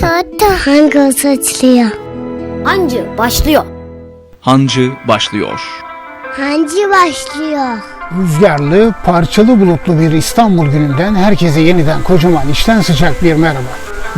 Tahta hangi açılıyor? Hancı başlıyor. Hancı başlıyor. Hangi başlıyor? Rüzgarlı, parçalı bulutlu bir İstanbul gününden herkese yeniden kocaman içten sıcak bir merhaba.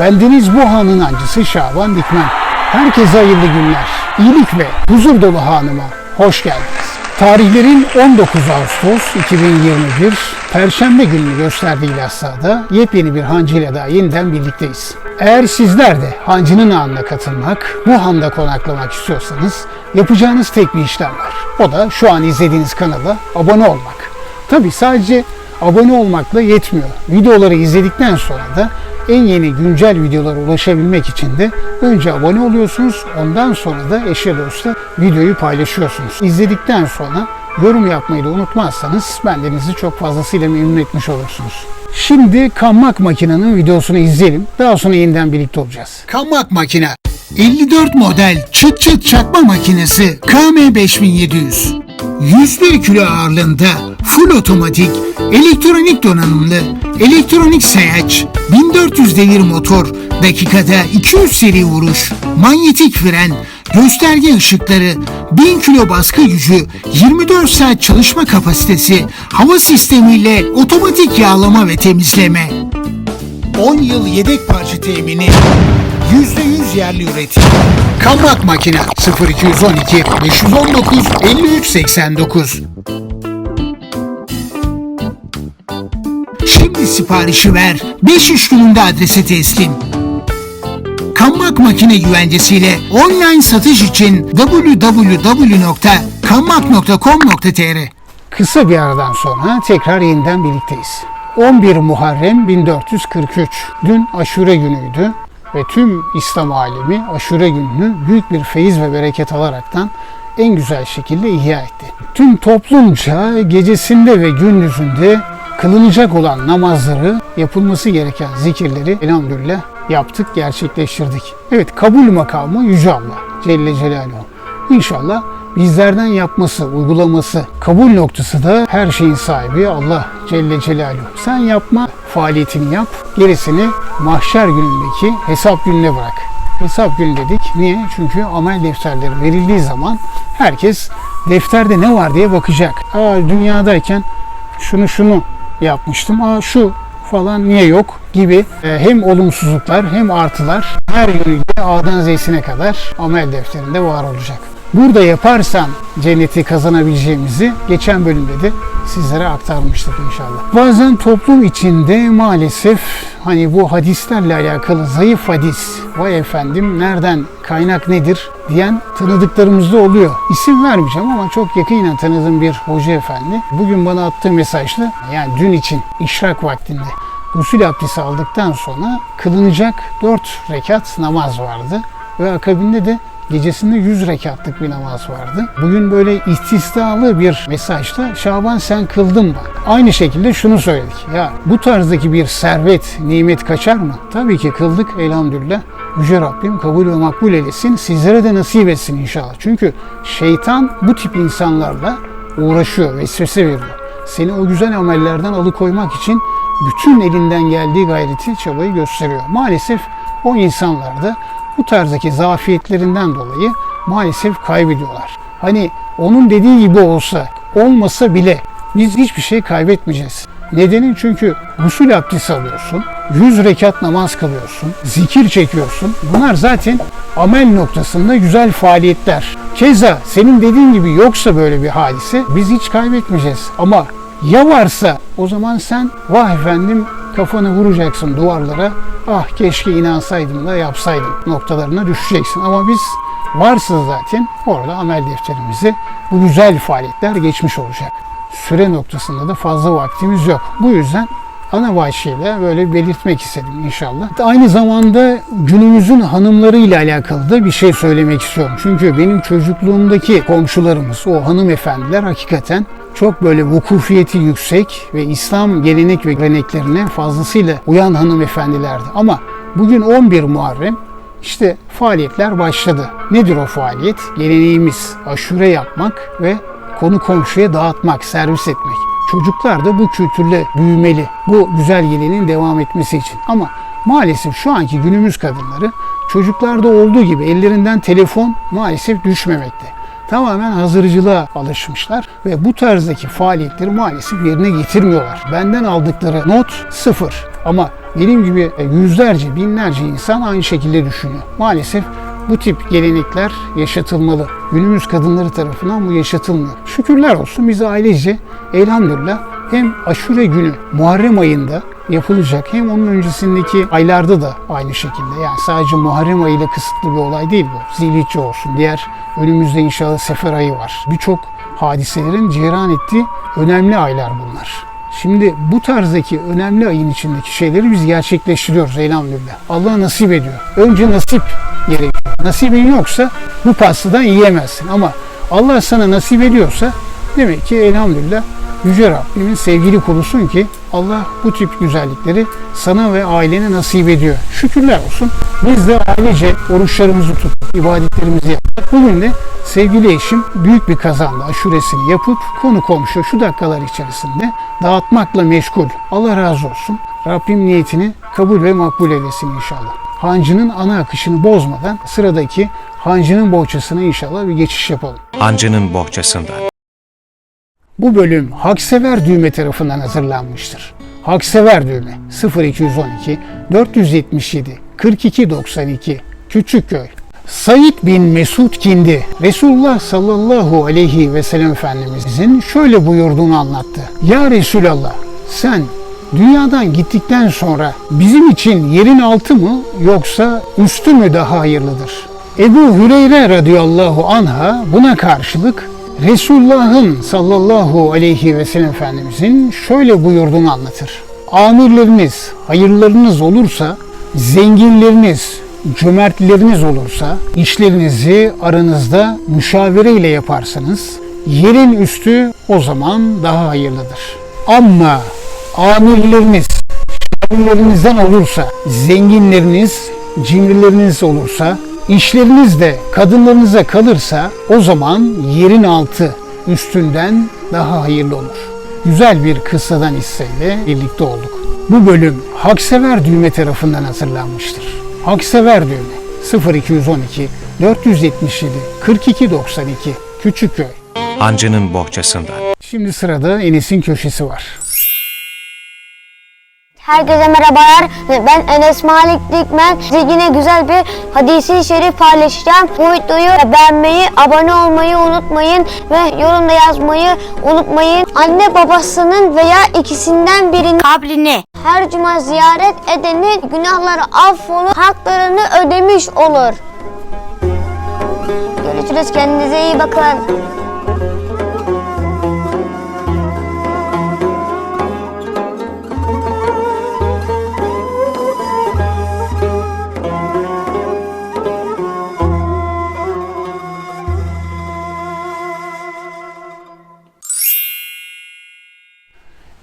Bendeniz bu hanın hancısı Şaban Dikmen. Herkese hayırlı günler, iyilik ve huzur dolu hanıma hoş geldiniz. Tarihlerin 19 Ağustos 2021 Perşembe gününü gösterdiği İlaçsa'da yepyeni bir hancı ile daha yeniden birlikteyiz. Eğer sizler de hancının anına katılmak, bu handa konaklamak istiyorsanız yapacağınız tek bir işlem var. O da şu an izlediğiniz kanala abone olmak. Tabi sadece abone olmakla yetmiyor. Videoları izledikten sonra da en yeni güncel videolara ulaşabilmek için de önce abone oluyorsunuz. Ondan sonra da eşe dosta videoyu paylaşıyorsunuz. İzledikten sonra yorum yapmayı da unutmazsanız bendenizi çok fazlasıyla memnun etmiş olursunuz. Şimdi Kammak Makina'nın videosunu izleyelim. Daha sonra yeniden birlikte olacağız. Kammak Makina 54 model çıt çıt çakma makinesi KM5700 101 kilo ağırlığında full otomatik, elektronik donanımlı, elektronik sayaç, 1400 devir motor, dakikada 200 seri vuruş, manyetik fren, gösterge ışıkları, 1000 kilo baskı gücü, 24 saat çalışma kapasitesi, hava sistemiyle otomatik yağlama ve temizleme. 10 yıl yedek parça temini, %100 yerli üretim. Kammak makine 0212 519 53 89. Şimdi siparişi ver. 5 iş gününde adrese teslim. Kammak makine güvencesiyle online satış için www.kammak.com.tr Kısa bir aradan sonra tekrar yeniden birlikteyiz. 11 Muharrem 1443. Dün aşure günüydü ve tüm İslam alemi aşure gününü büyük bir feyiz ve bereket alaraktan en güzel şekilde ihya etti. Tüm toplumca gecesinde ve gündüzünde kılınacak olan namazları, yapılması gereken zikirleri elhamdülillah yaptık, gerçekleştirdik. Evet kabul makamı Yüce Allah Celle Celaluhu. İnşallah bizlerden yapması, uygulaması, kabul noktası da her şeyin sahibi Allah Celle Celaluhu. Sen yapma, faaliyetini yap, gerisini mahşer günündeki hesap gününe bırak. Hesap günü dedik. Niye? Çünkü amel defterleri verildiği zaman herkes defterde ne var diye bakacak. Aa, dünyadayken şunu şunu yapmıştım. Aa şu falan niye yok gibi e, hem olumsuzluklar hem artılar her yönüyle A'dan Z'sine kadar amel defterinde var olacak. Burada yaparsan cenneti kazanabileceğimizi geçen bölümde de sizlere aktarmıştık inşallah. Bazen toplum içinde maalesef hani bu hadislerle alakalı zayıf hadis, vay efendim nereden kaynak nedir diyen tanıdıklarımız da oluyor. İsim vermeyeceğim ama çok yakinen tanıdığım bir hoca efendi. Bugün bana attığı mesajla yani dün için işrak vaktinde gusül abdesti aldıktan sonra kılınacak 4 rekat namaz vardı. Ve akabinde de gecesinde 100 rekatlık bir namaz vardı. Bugün böyle istisnalı bir mesajla Şaban sen kıldın mı? Aynı şekilde şunu söyledik. Ya bu tarzdaki bir servet, nimet kaçar mı? Tabii ki kıldık elhamdülillah. Yüce Rabbim kabul ve makbul eylesin. Sizlere de nasip etsin inşallah. Çünkü şeytan bu tip insanlarla uğraşıyor, vesvese veriyor. Seni o güzel amellerden alıkoymak için bütün elinden geldiği gayreti, çabayı gösteriyor. Maalesef o insanlar da bu tarzdaki zafiyetlerinden dolayı maalesef kaybediyorlar. Hani onun dediği gibi olsa, olmasa bile biz hiçbir şey kaybetmeyeceğiz. Nedeni çünkü gusül abdesti alıyorsun, 100 rekat namaz kılıyorsun, zikir çekiyorsun. Bunlar zaten amel noktasında güzel faaliyetler. Keza senin dediğin gibi yoksa böyle bir hadise biz hiç kaybetmeyeceğiz. Ama ya varsa o zaman sen vah efendim kafanı vuracaksın duvarlara. Ah keşke inansaydım da yapsaydım noktalarına düşeceksin. Ama biz varsız zaten orada amel defterimizi bu güzel faaliyetler geçmiş olacak. Süre noktasında da fazla vaktimiz yok. Bu yüzden ana başlığıyla böyle belirtmek istedim inşallah. Aynı zamanda günümüzün hanımlarıyla alakalı da bir şey söylemek istiyorum. Çünkü benim çocukluğumdaki komşularımız, o hanımefendiler hakikaten çok böyle vukufiyeti yüksek ve İslam gelenek ve göreneklerine fazlasıyla uyan hanımefendilerdi. Ama bugün 11 Muharrem işte faaliyetler başladı. Nedir o faaliyet? Geleneğimiz aşure yapmak ve konu komşuya dağıtmak, servis etmek. Çocuklar da bu kültürle büyümeli. Bu güzel geleneğin devam etmesi için. Ama Maalesef şu anki günümüz kadınları çocuklarda olduğu gibi ellerinden telefon maalesef düşmemekte. Tamamen hazırcılığa alışmışlar ve bu tarzdaki faaliyetleri maalesef yerine getirmiyorlar. Benden aldıkları not sıfır ama benim gibi yüzlerce, binlerce insan aynı şekilde düşünüyor. Maalesef bu tip gelenekler yaşatılmalı. Günümüz kadınları tarafından bu yaşatılmıyor. Şükürler olsun biz ailece elhamdülillah hem aşure günü Muharrem ayında yapılacak hem onun öncesindeki aylarda da aynı şekilde. Yani sadece Muharrem ayıyla kısıtlı bir olay değil bu. Zilhicce olsun. Diğer önümüzde inşallah sefer ayı var. Birçok hadiselerin cereyan ettiği önemli aylar bunlar. Şimdi bu tarzdaki önemli ayın içindeki şeyleri biz gerçekleştiriyoruz elhamdülillah. Allah nasip ediyor. Önce nasip gerekiyor. Nasibin yoksa bu pastadan yiyemezsin. Ama Allah sana nasip ediyorsa demek ki elhamdülillah Yüce Rabbimin sevgili kulusun ki Allah bu tip güzellikleri sana ve ailene nasip ediyor. Şükürler olsun. Biz de ailece oruçlarımızı tutup ibadetlerimizi yaptık. Bugün de sevgili eşim büyük bir kazandı aşuresini yapıp konu komşu şu dakikalar içerisinde dağıtmakla meşgul. Allah razı olsun. Rabbim niyetini kabul ve makbul eylesin inşallah. Hancının ana akışını bozmadan sıradaki hancının bohçasına inşallah bir geçiş yapalım. Hancının bohçasında. Bu bölüm Haksever Düğme tarafından hazırlanmıştır. Haksever Düğme 0212 477 4292 Küçükköy Said bin Mesud Kindi Resulullah sallallahu aleyhi ve sellem Efendimizin şöyle buyurduğunu anlattı. Ya Resulallah sen dünyadan gittikten sonra bizim için yerin altı mı yoksa üstü mü daha hayırlıdır? Ebu Hüreyre radıyallahu anha buna karşılık Resulullah'ın sallallahu aleyhi ve sellem Efendimizin şöyle buyurduğunu anlatır. Amirleriniz, hayırlarınız olursa, zenginleriniz, cömertleriniz olursa, işlerinizi aranızda müşavere ile yaparsanız, yerin üstü o zaman daha hayırlıdır. Ama amirleriniz, şairlerinizden olursa, zenginleriniz, cimrileriniz olursa, işleriniz de kadınlarınıza kalırsa o zaman yerin altı üstünden daha hayırlı olur. Güzel bir kıssadan hisseyle birlikte olduk. Bu bölüm Haksever Düğme tarafından hazırlanmıştır. Haksever Düğme 0212 477 4292 Küçükköy. Hancının bohçasında. Şimdi sırada Enes'in köşesi var. Herkese merhabalar. Ben Enes Malik Dikmen. Size yine güzel bir hadisi şerif paylaşacağım. Bu videoyu beğenmeyi, abone olmayı unutmayın ve yorumda yazmayı unutmayın. Anne babasının veya ikisinden birinin kabrini her cuma ziyaret edenin günahları affolur, haklarını ödemiş olur. Görüşürüz. Kendinize iyi bakın.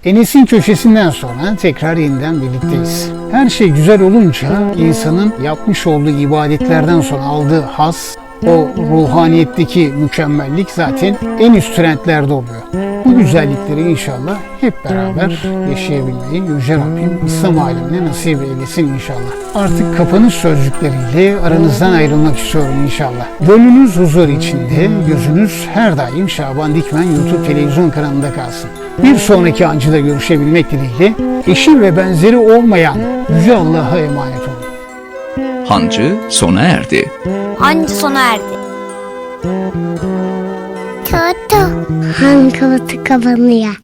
Enes'in köşesinden sonra tekrar yeniden birlikteyiz. Her şey güzel olunca insanın yapmış olduğu ibadetlerden sonra aldığı haz, o ruhaniyetteki mükemmellik zaten en üst trendlerde oluyor. Bu güzellikleri inşallah hep beraber yaşayabilmeyi Yüce Rabbim İslam alemine nasip eylesin inşallah. Artık kapanış sözcükleriyle aranızdan ayrılmak istiyorum inşallah. Gönlünüz huzur içinde, gözünüz her daim Şaban Dikmen YouTube televizyon kanalında kalsın. Bir sonraki ancıda görüşebilmek dileğiyle eşi ve benzeri olmayan Yüce Allah'a emanet olun. Hancı sona erdi. Hancı sona erdi. Toto. Hangi kapanıyor?